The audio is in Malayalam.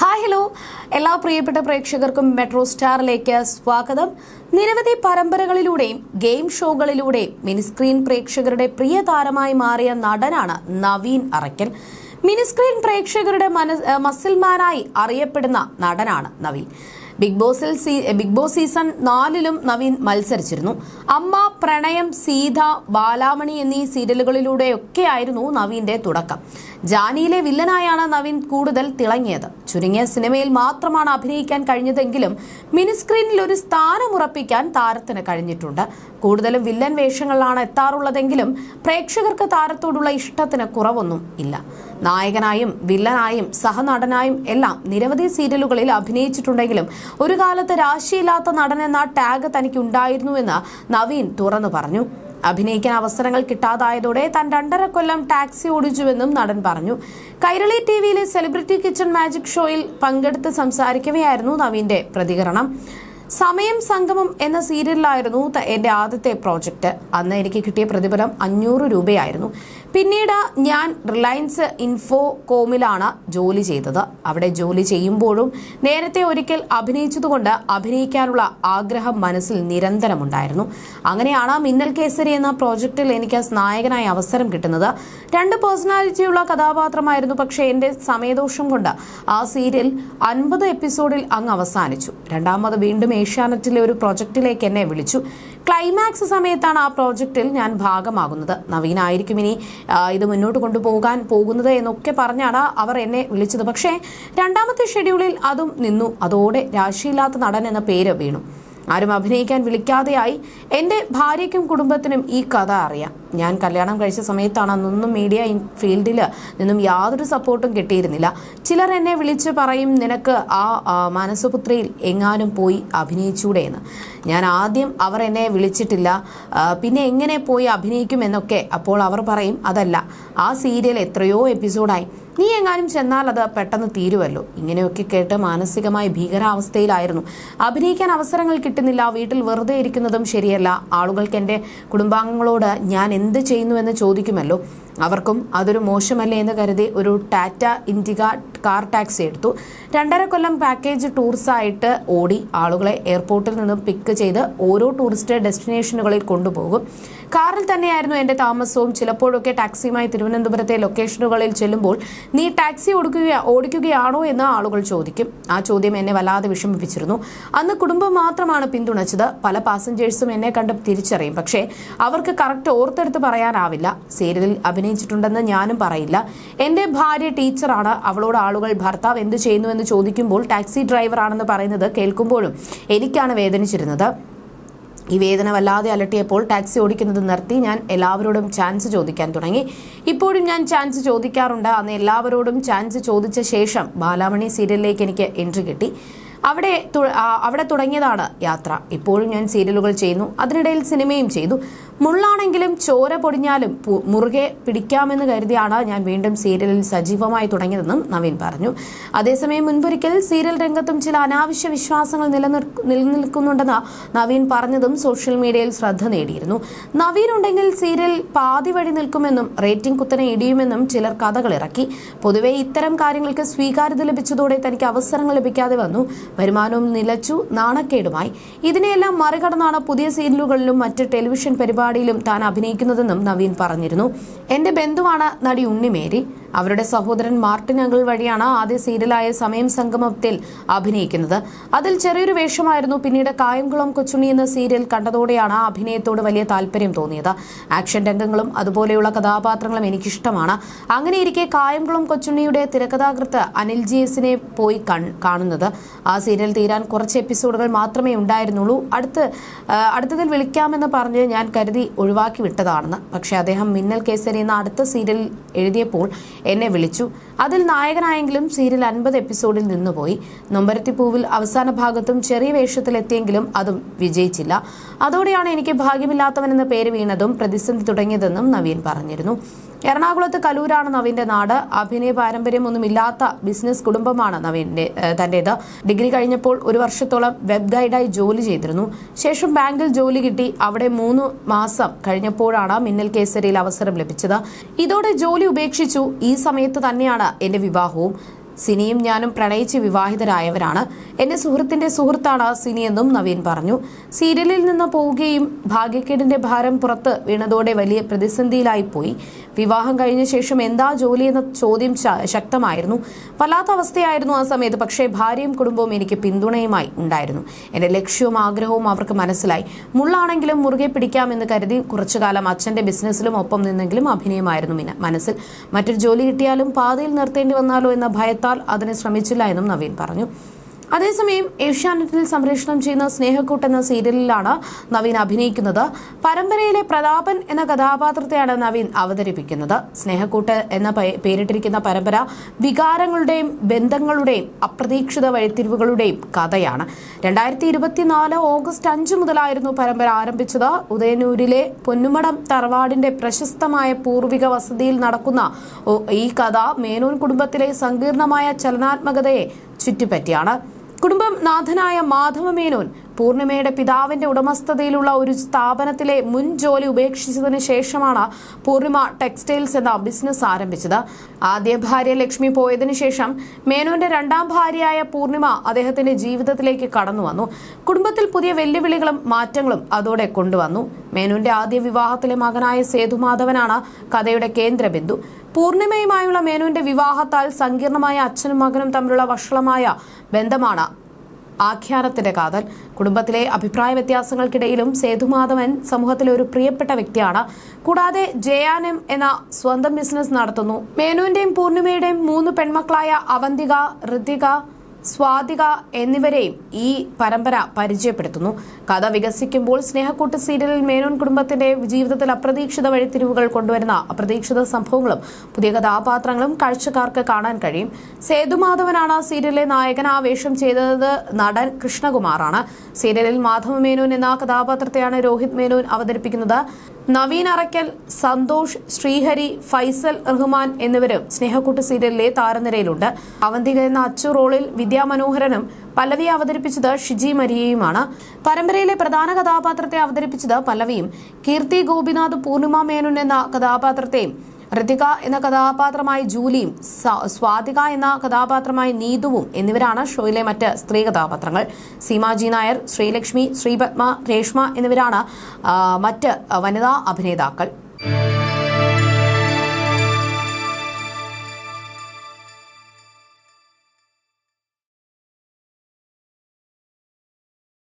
Hi hello. എല്ലാ പ്രിയപ്പെട്ട പ്രേക്ഷകർക്കും മെട്രോ സ്റ്റാറിലേക്ക് സ്വാഗതം. നിരവധി പരമ്പരകളിലൂടെയും ഗെയിം ഷോകളിലൂടെയും മിനിസ്ക്രീൻ പ്രേക്ഷകരുടെ പ്രിയ താരമായി മാറിയ നടനാണ് നവീൻ അറയ്ക്കൽ. മിനിസ്ക്രീൻ പ്രേക്ഷകരുടെ മന മസിൽമാനായി അറിയപ്പെടുന്ന നടനാണ് നവീൻ. ബിഗ് ബോസിൽ സീ ബിഗ് ബോസ് സീസൺ നാലിലും നവീൻ മത്സരിച്ചിരുന്നു. അമ്മ പ്രണയം സീത ബാലാമണി എന്നീ സീരിയലുകളിലൂടെയൊക്കെയായിരുന്നു നവീന്റെ തുടക്കം. ജാനിയിലെ വില്ലനായാണ് നവീൻ കൂടുതൽ തിളങ്ങിയത്. ചുരുങ്ങിയ സിനിമയിൽ മാത്രമാണ് അഭിനയിക്കാൻ കഴിഞ്ഞതെങ്കിലും മിനിസ്ക്രീനിൽ ഒരു സ്ഥാനമുറപ്പിക്കാൻ താരത്തിന് കഴിഞ്ഞിട്ടുണ്ട്. കൂടുതലും വില്ലൻ വേഷങ്ങളിലാണ് എത്താറുള്ളതെങ്കിലും പ്രേക്ഷകർക്ക് താരത്തോടുള്ള ഇഷ്ടത്തിന് കുറവൊന്നും ഇല്ല. നായകനായും വില്ലനായും സഹനടനായും എല്ലാം നിരവധി സീരിയലുകളിൽ അഭിനയിച്ചിട്ടുണ്ടെങ്കിലും ഒരു കാലത്ത് രാശിയില്ലാത്ത നടൻ എന്ന ടാഗ് തനിക്കുണ്ടായിരുന്നുവെന്ന് നവീൻ തുറന്നു പറഞ്ഞു. അഭിനയിക്കാൻ അവസരങ്ങൾ കിട്ടാതായതോടെ താൻ രണ്ടര കൊല്ലം ടാക്സി ഓടിച്ചുവെന്നും നടൻ പറഞ്ഞു. കൈരളി ടി വിയിലെ സെലിബ്രിറ്റി കിച്ചൺ മാജിക് ഷോയിൽ പങ്കെടുത്ത് സംസാരിക്കവെയായിരുന്നു നവീന്റെ പ്രതികരണം. സമയം സംഗമം എന്ന സീരിയലിലായിരുന്നു എന്റെ ആദ്യത്തെ പ്രോജക്റ്റ് അന്ന് എനിക്ക് കിട്ടിയ പ്രതിഫലം അഞ്ഞൂറ് രൂപയായിരുന്നു. പിന്നീട് ഞാൻ റിലയൻസ് ഇൻഫോകോമിലാണ് ജോലി ചെയ്തത്. അവിടെ ജോലി ചെയ്യുമ്പോഴും നേരത്തെ ഒരിക്കൽ അഭിനയിച്ചതുകൊണ്ട് അഭിനയിക്കാനുള്ള ആഗ്രഹം മനസ്സിൽ നിരന്തരമുണ്ടായിരുന്നു. അങ്ങനെയാണ് മിന്നൽ കേസരി എന്ന പ്രോജക്റ്റിൽ എനിക്ക് നായകനായ അവസരം കിട്ടുന്നത്. രണ്ട് പേഴ്സണാലിറ്റിയുള്ള കഥാപാത്രമായിരുന്നു പക്ഷേ എന്റെ സമയദോഷം കൊണ്ട് ആ സീരിയൽ അൻപത് എപ്പിസോഡിൽ അങ്ങ് അവസാനിച്ചു. രണ്ടാമത് വീണ്ടും ഏഷ്യാനെറ്റിലെ ഒരു പ്രോജക്റ്റിലേക്ക് എന്നെ വിളിച്ചു. ക്ലൈമാക്സ് സമയത്താണ് ആ പ്രോജക്റ്റിൽ ഞാൻ ഭാഗമാകുന്നത്. നവീനായിരിക്കും ഇനി ഇത് മുന്നോട്ട് കൊണ്ടുപോകാൻ പോകുന്നത് എന്നൊക്കെ പറഞ്ഞാണ് അവർ എന്നെ വിളിച്ചത്. പക്ഷേ രണ്ടാമത്തെ ഷെഡ്യൂളിൽ അതും നിന്നു. അതോടെ രാശിയില്ലാത്ത നടൻ എന്ന പേര് വീണു. ആരും അഭിനയിക്കാൻ വിളിക്കാതെയായി. എന്റെ ഭാര്യയ്ക്കും കുടുംബത്തിനും ഈ കഥ അറിയാം. ഞാൻ കല്യാണം കഴിച്ച സമയത്താണ് അന്നൊന്നും മീഡിയ ഫീൽഡിൽ നിന്നും യാതൊരു സപ്പോർട്ടും കിട്ടിയിരുന്നില്ല. ചിലർ എന്നെ വിളിച്ച് പറയും നിനക്ക് ആ മനസ്സുപുത്രിയിൽ എങ്ങാനും പോയി അഭിനയിച്ചൂടെ എന്ന് ഞാൻ ആദ്യം അവർ എന്നെ വിളിച്ചിട്ടില്ല. പിന്നെ എങ്ങനെ പോയി അഭിനയിക്കും എന്നൊക്കെ അപ്പോൾ അവർ പറയും അതല്ല ആ സീരിയൽ എത്രയോ എപ്പിസോഡായി നീ എങ്ങാനും ചെന്നാൽ അത് പെട്ടെന്ന് തീരുമല്ലോ ഇങ്ങനെയൊക്കെ കേട്ട് മാനസികമായി ഭീകരാവസ്ഥയിലായിരുന്നു. അഭിനയിക്കാൻ അവസരങ്ങൾ കിട്ടുന്നില്ല. വീട്ടിൽ വെറുതെ ഇരിക്കുന്നതും ശരിയല്ല. ആളുകൾക്ക് എന്റെ കുടുംബാംഗങ്ങളോട് ഞാൻ എന്ത് ചെയ്യുന്നു എന്ന് ചോദിക്കുമല്ലോ? അവർക്കും അതൊരു മോശമല്ലേ എന്ന് കരുതി ഒരു ടാറ്റ ഇൻഡിക കാർ ടാക്സി എടുത്തു. രണ്ടര കൊല്ലം പാക്കേജ് ടൂർസായിട്ട് ഓടി ആളുകളെ എയർപോർട്ടിൽ നിന്നും പിക്ക് ചെയ്ത് ഓരോ ടൂറിസ്റ്റ് ഡെസ്റ്റിനേഷനുകളിൽ കൊണ്ടുപോകും. കാറിൽ തന്നെയായിരുന്നു എന്റെ താമസവും. ചിലപ്പോഴൊക്കെ ടാക്സിയുമായി തിരുവനന്തപുരത്തെ ലൊക്കേഷനുകളിൽ ചെല്ലുമ്പോൾ നീ ടാക്സി ഓടിക്കുക ഓടിക്കുകയാണോ? എന്ന് ആളുകൾ ചോദിക്കും. ആ ചോദ്യം എന്നെ വല്ലാതെ വിഷമിപ്പിച്ചിരുന്നു. അന്ന് കുടുംബം മാത്രമാണ് പിന്തുണച്ചത്. പല പാസഞ്ചേഴ്സും എന്നെ കണ്ട് തിരിച്ചറിയും. പക്ഷേ അവർക്ക് കറക്റ്റ് ഓർത്തെടുത്ത് പറയാനാവില്ല. സീരിയലിൽ അഭിനയിച്ചിട്ടുണ്ടെന്ന് ഞാനും പറയില്ല. എന്റെ ഭാര്യ ടീച്ചറാണ് അവളോട് ആളുകൾ ഭർത്താവ് എന്ത് ചെയ്യുന്നു? എന്ന് ചോദിക്കുമ്പോൾ ടാക്സി ഡ്രൈവറാണെന്ന് പറയുന്നത് കേൾക്കുമ്പോഴും എനിക്കാണ് വേദനിച്ചിരുന്നത്. ഈ വേദന വല്ലാതെ അലട്ടിയപ്പോൾ ടാക്സി ഓടിക്കുന്നത് നിർത്തി ഞാൻ എല്ലാവരോടും ചാൻസ് ചോദിക്കാൻ തുടങ്ങി. ഇപ്പോഴും ഞാൻ ചാൻസ് ചോദിക്കാറുണ്ട്. അന്ന് എല്ലാവരോടും ചാൻസ് ചോദിച്ച ശേഷം ബാലാമണി സീരിയലിലേക്ക് എനിക്ക് എൻട്രി കിട്ടി. അവിടെ അവിടെ തുടങ്ങിയതാണ് യാത്ര. ഇപ്പോഴും ഞാൻ സീരിയലുകൾ ചെയ്യുന്നു. അതിനിടയിൽ സിനിമയും ചെയ്തു. മുള്ളാണെങ്കിലും ചോര പൊടിഞ്ഞാലും മുറുകെ പിടിക്കാമെന്ന് കരുതിയാണ് ഞാൻ വീണ്ടും സീരിയലിൽ സജീവമായി തുടങ്ങിയതെന്നും നവീൻ പറഞ്ഞു. അതേസമയം മുൻപൊരിക്കൽ സീരിയൽ രംഗത്തും ചില അനാവശ്യ വിശ്വാസങ്ങൾ നിലനിൽക്കുന്നുണ്ടെന്ന് നവീൻ പറഞ്ഞതും സോഷ്യൽ മീഡിയയിൽ ശ്രദ്ധ നേടിയിരുന്നു. നവീൻ ഉണ്ടെങ്കിൽ സീരിയൽ പാതി വഴി നിൽക്കുമെന്നും റേറ്റിംഗ് കുത്തനെ ഇടിയുമെന്നും ചിലർ കഥകൾ ഇറക്കി. പൊതുവെ ഇത്തരം കാര്യങ്ങൾക്ക് സ്വീകാര്യത ലഭിച്ചതോടെ തനിക്ക് അവസരങ്ങൾ ലഭിക്കാതെ വന്നു. വരുമാനവും നിലച്ചു നാണക്കേടുമായി. ഇതിനെയെല്ലാം മറികടന്നാണ് പുതിയ സീരിയലുകളിലും മറ്റ് ടെലിവിഷൻ പരിപാടിയിലും താൻ അഭിനയിക്കുന്നതെന്നും നവീൻ പറഞ്ഞിരുന്നു. എന്റെ ബന്ധുവാണ് നടി ഉണ്ണിമേരി. അവരുടെ സഹോദരൻ മാർട്ടിൻ അങ്കിൾ വഴിയാണ് ആദ്യ സീരിയലായ സമയം സംഗമത്തിൽ അഭിനയിക്കുന്നത്. അതിൽ ചെറിയൊരു വേഷമായിരുന്നു. പിന്നീട് കായംകുളം കൊച്ചുണ്ണി എന്ന സീരിയൽ കണ്ടതോടെയാണ് അഭിനയത്തോട് വലിയ താല്പര്യം തോന്നിയത്. ആക്ഷൻ രംഗങ്ങളും അതുപോലെയുള്ള കഥാപാത്രങ്ങളും എനിക്കിഷ്ടമാണ്. അങ്ങനെയിരിക്കെ കായംകുളം കൊച്ചുണ്ണിയുടെ തിരക്കഥാകൃത്ത് അനിൽ ജി എസിനെ പോയി കാണുന്നത്. ആ സീരിയൽ തീരാൻ കുറച്ച് എപ്പിസോഡുകൾ മാത്രമേ ഉണ്ടായിരുന്നുള്ളൂ. അടുത്ത് അടുത്തതിൽ വിളിക്കാമെന്ന് പറഞ്ഞ് ഞാൻ കരുതി ഒഴിവാക്കി വിട്ടതാണെന്ന്. പക്ഷേ അദ്ദേഹം മിന്നൽ കേസരി എന്ന അടുത്ത സീരിയൽ എഴുതിയപ്പോൾ എന്നെ വിളിച്ചു. അതിൽ നായകനായെങ്കിലും സീരിയൽ അൻപത് എപ്പിസോഡിൽ നിന്നുപോയി. നൊമ്പരത്തിപ്പൂവിൽ അവസാന ഭാഗത്തും ചെറിയ വേഷത്തിലെത്തിയെങ്കിലും അതും വിജയിച്ചില്ല. അതോടെയാണ് എനിക്ക് ഭാഗ്യമില്ലാത്തവനെന്ന പേര് വീണതും പ്രതിസന്ധി തുടങ്ങിയതെന്നും നവീൻ പറഞ്ഞിരുന്നു. എറണാകുളത്ത് കലൂരാണ് നവീന്റെ നാട്. അഭിനയ പാരമ്പര്യമൊന്നുമില്ലാത്ത ബിസിനസ് കുടുംബമാണ് നവീന്റെ തന്റേത്. ഡിഗ്രി കഴിഞ്ഞപ്പോൾ ഒരു വർഷത്തോളം വെബ് ഗൈഡായി ജോലി ചെയ്തിരുന്നു. ശേഷം ബാങ്കിൽ ജോലി കിട്ടി. അവിടെ മൂന്ന് മാസം കഴിഞ്ഞപ്പോഴാണ് മിന്നൽ കേസരിയിൽ അവസരം ലഭിച്ചത്. ഇതോടെ ജോലി ഉപേക്ഷിച്ചു. ഈ സമയത്ത് തന്നെയാണ് എന്റെ വിവാഹവും. സിനിയും ഞാനും പ്രണയിച്ച് വിവാഹിതരായവരാണ്. എന്റെ സുഹൃത്തിന്റെ സുഹൃത്താണ് സിനിയെന്നും നവീൻ പറഞ്ഞു. സീരിയലിൽ നിന്ന് പോവുകയും ഭാഗ്യക്കേടിന്റെ ഭാരം പുറത്ത് വീണതോടെ വലിയ പ്രതിസന്ധിയിലായി പോയി. വിവാഹം കഴിഞ്ഞ ശേഷം എന്താ ജോലി എന്ന ചോദ്യം ശക്തമായിരുന്നു. വല്ലാത്ത അവസ്ഥയായിരുന്നു ആ സമയത്ത്. പക്ഷേ ഭാര്യയും കുടുംബവും എനിക്ക് പിന്തുണയുമായി ഉണ്ടായിരുന്നു. എന്റെ ലക്ഷ്യവും ആഗ്രഹവും അവർക്ക് മനസ്സിലായി. മുള്ളാണെങ്കിലും മുറുകെ പിടിക്കാമെന്ന് കരുതി കുറച്ചുകാലം അച്ഛന്റെ ബിസിനസ്സിലും ഒപ്പം നിന്നെങ്കിലും അഭിനയമായിരുന്നു മിന- മനസ്സിൽ. മറ്റൊരു ജോലി കിട്ടിയാലും പാതയിൽ നിർത്തേണ്ടി വന്നാലോ എന്ന ഭയത്താൽ അതിന് ശ്രമിച്ചില്ല എന്നും നവീൻ പറഞ്ഞു അതേസമയം ഏഷ്യാനെറ്റിൽ സംപ്രേഷണം ചെയ്യുന്ന സ്നേഹക്കൂട്ട് എന്ന സീരിയലിലാണ് നവീൻ അഭിനയിക്കുന്നത്. പരമ്പരയിലെ പ്രതാപൻ എന്ന കഥാപാത്രത്തെയാണ് നവീൻ അവതരിപ്പിക്കുന്നത്. സ്നേഹക്കൂട്ട് എന്ന പേരിട്ടിരിക്കുന്ന പരമ്പര വികാരങ്ങളുടെയും ബന്ധങ്ങളുടെയും അപ്രതീക്ഷിത വഴിത്തിരിവുകളുടെയും കഥയാണ്. രണ്ടായിരത്തി ഇരുപത്തിനാല് ഓഗസ്റ്റ് അഞ്ച് മുതലായിരുന്നു പരമ്പര ആരംഭിച്ചത്. ഉദയനൂരിലെ പൊന്നുമടം തറവാടിന്റെ പ്രശസ്തമായ പൂർവിക വസതിയിൽ നടക്കുന്ന ഈ കഥ മേനോൻ കുടുംബത്തിലെ സങ്കീർണമായ ചലനാത്മകതയെ ചുറ്റിപ്പറ്റിയാണ്. കുടുംബം നാഥനായ മാധവ മേനോൻ പൂർണിമയുടെ പിതാവിന്റെ ഉടമസ്ഥതയിലുള്ള ഒരു സ്ഥാപനത്തിലെ മുൻ ജോലി ഉപേക്ഷിച്ചതിന് ശേഷമാണ് പൂർണിമ ടെക്സ്റ്റൈൽസ് എന്ന ബിസിനസ് ആരംഭിച്ചത്. ആദ്യ ഭാര്യ ലക്ഷ്മി പോയതിനു ശേഷം മേനോന്റെ രണ്ടാം ഭാര്യയായ പൂർണിമ അദ്ദേഹത്തിന്റെ ജീവിതത്തിലേക്ക് കടന്നു വന്നു. കുടുംബത്തിൽ പുതിയ വെല്ലുവിളികളും മാറ്റങ്ങളും അതോടെ കൊണ്ടുവന്നു. മേനോന്റെ ആദ്യ വിവാഹത്തിലെ മകനായ സേതുമാധവനാണ് കഥയുടെ കേന്ദ്രബിന്ദു. പൂർണിമയുമായുള്ള മേനോന്റെ വിവാഹത്താൽ സങ്കീർണമായ അച്ഛനും മകനും തമ്മിലുള്ള വഷളമായ ബന്ധമാണ് ആഖ്യാനത്തിന്റെ കാതൽ. കുടുംബത്തിലെ അഭിപ്രായ വ്യത്യാസങ്ങൾക്കിടയിലും സേതുമാധവൻ സമൂഹത്തിലെ ഒരു പ്രിയപ്പെട്ട വ്യക്തിയാണ്. കൂടാതെ ജയാനം എന്ന സ്വന്തം ബിസിനസ് നടത്തുന്നു. മേനുവിന്റെയും പൂർണിമയുടെയും മൂന്ന് പെൺമക്കളായ അവന്തിക ഋതിക സ്വാതിക എന്നിവരെയും ഈ പരമ്പര പരിചയപ്പെടുത്തുന്നു. കഥ വികസിക്കുമ്പോൾ സ്നേഹക്കൂട്ട് സീരിയലിൽ മേനോൻ കുടുംബത്തിന്റെ ജീവിതത്തിൽ അപ്രതീക്ഷിത വഴിത്തിരിവുകൾ കൊണ്ടുവരുന്ന അപ്രതീക്ഷിത സംഭവങ്ങളും പുതിയ കഥാപാത്രങ്ങളും കാഴ്ചക്കാർക്ക് കാണാൻ കഴിയും. സേതുമാധവനാണ് സീരിയലിലെ നായകൻ. ആവേശം ചെയ്തത് നടൻ കൃഷ്ണകുമാറാണ്. സീരിയലിൽ മാധവ മേനോൻ എന്ന കഥാപാത്രത്തെയാണ് രോഹിത് മേനോൻ അവതരിപ്പിക്കുന്നത്. നവീൻ അറയ്ക്കൽ സന്തോഷ് ശ്രീഹരി ഫൈസൽ റഹ്മാൻ എന്നിവരും സ്നേഹക്കൂട്ട് സീരിയലിലെ താരനിരയിലുണ്ട്. അവന്തിക എന്ന അച്ചു റോളിൽ വിദ്യാ മനോഹരനും പല്ലവി അവതരിപ്പിച്ചത് ഷിജി മരിയയുമാണ്. പരമ്പരയിലെ പ്രധാന കഥാപാത്രത്തെ അവതരിപ്പിച്ചത് പല്ലവിയും. കീർത്തി ഗോപിനാഥ് പൂർണിമ മേനോൻ എന്ന കഥാപാത്രത്തെയും. ഋതിക എന്ന കഥാപാത്രമായി ജൂലിയും സ്വാതിക എന്ന കഥാപാത്രമായി നീതുവും എന്നിവരാണ് ഷോയിലെ മറ്റ് സ്ത്രീ കഥാപാത്രങ്ങൾ. സീമാജി നായർ ശ്രീലക്ഷ്മി ശ്രീപത്മ രേഷ്മ എന്നിവരാണ് മറ്റ് വനിതാ അഭിനേതാക്കൾ.